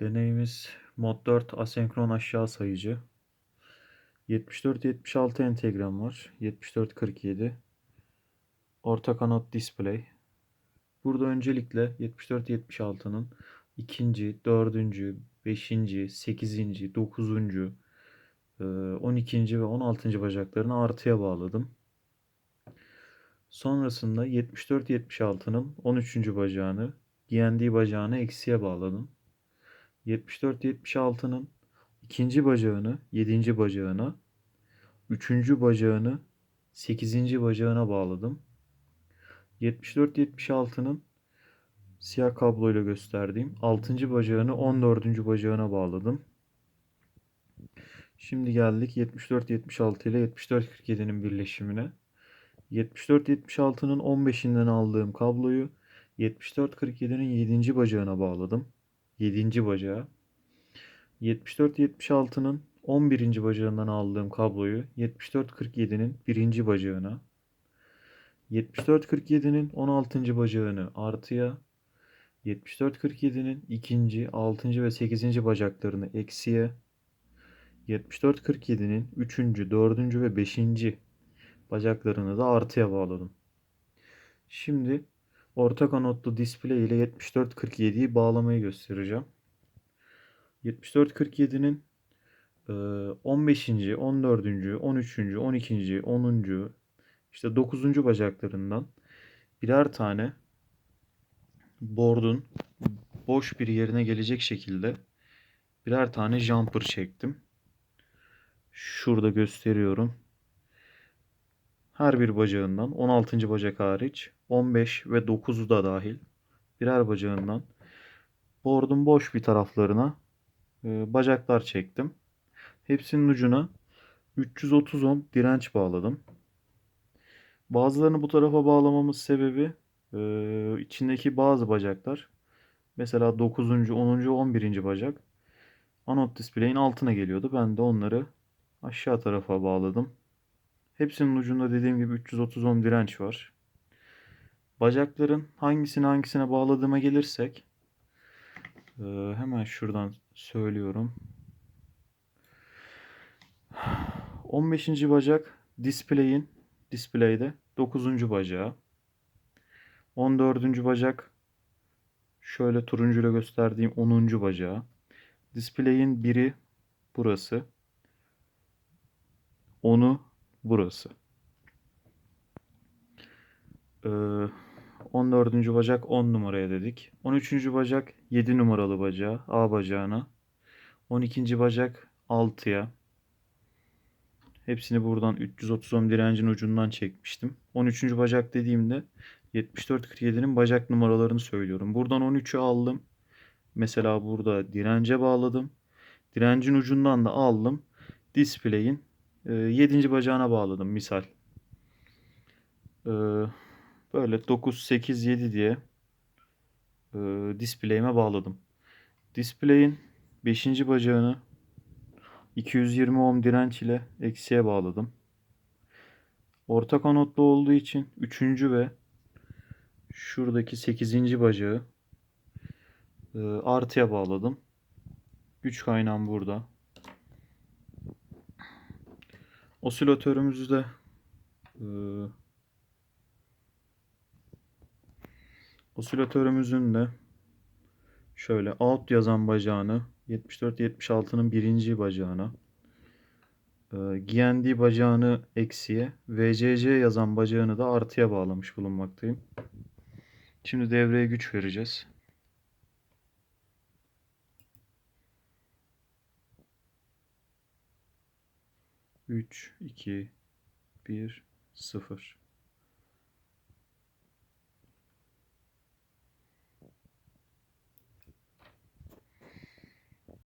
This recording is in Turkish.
Deneyimiz Mod 4 asenkron aşağı sayıcı. 74-76 entegram var. 74-47. Orta kanat display. Burada öncelikle 74-76'nın ikinci, dördüncü, beşinci, sekizinci, dokuzuncu, e, on ikinci ve on altıncı bacaklarını artıya bağladım. Sonrasında 74-76'nın 13. bacağını, GND bacağını eksiye bağladım. 74-76'nın ikinci bacağını 7. bacağına, üçüncü bacağını 8. bacağına bağladım. 74-76'nın siyah kabloyla gösterdiğim 6. bacağını 14. bacağına bağladım. Şimdi geldik 74-76 ile 74-47'nin birleşimine. 74-76'nın 15'inden aldığım kabloyu 74-47'nin 7. bacağına bağladım. 7. bacağı. 74-76'nın 11. bacağından aldığım kabloyu 74-47'nin 1. bacağına. 74-47'nin 16. bacağını artıya. 74-47'nin 2. 6. ve 8. bacaklarını eksiye. 74-47'nin 3. 4. ve 5. bacaklarını da artıya bağladım. Şimdi orta kanatlı display ile 74-47'yi bağlamayı göstereceğim. 74-47'nin 15. 14. 13. 12. 10. işte 9. bacaklarından birer tane board'un boş bir yerine gelecek şekilde birer tane jumper çektim. Şurada gösteriyorum. Her bir bacağından 16. bacak hariç 15 ve 9'u da dahil birer bacağından board'un boş bir taraflarına e, bacaklar çektim. Hepsinin ucuna 330 ohm direnç bağladım. Bazılarını bu tarafa bağlamamız sebebi e, içindeki bazı bacaklar mesela 9. 10. 11. bacak anot display'in altına geliyordu. Ben de onları aşağı tarafa bağladım. Hepsinin ucunda dediğim gibi 330 ohm direnç var. Bacakların hangisini hangisine bağladığıma gelirsek e, hemen şuradan söylüyorum. 15. bacak display'in display'de 9. bacağı. 14. bacak şöyle turuncuyla gösterdiğim 10. bacağı. Display'in biri burası. 10'u burası. Ee, 14. bacak 10 numaraya dedik. 13. bacak 7 numaralı bacağı A bacağına. 12. bacak 6'ya. Hepsini buradan 330 ohm direncin ucundan çekmiştim. 13. bacak dediğimde 74-47'nin bacak numaralarını söylüyorum. Buradan 13'ü aldım. Mesela burada dirence bağladım. Direncin ucundan da aldım. Display'in 7. bacağına bağladım misal. Ee, böyle 9, 8, 7 diye e, display'ime bağladım. Display'in 5. bacağını 220 ohm direnç ile eksiye bağladım. Orta kanatlı olduğu için 3. ve şuradaki 8. bacağı e, artıya bağladım. Güç kaynağım burada. Osilatörümüzü de e, osilatörümüzün de şöyle out yazan bacağını 74-76'nın birinci bacağına e, GND bacağını eksiye VCC yazan bacağını da artıya bağlamış bulunmaktayım. Şimdi devreye güç vereceğiz. Üç, iki, bir, sıfır.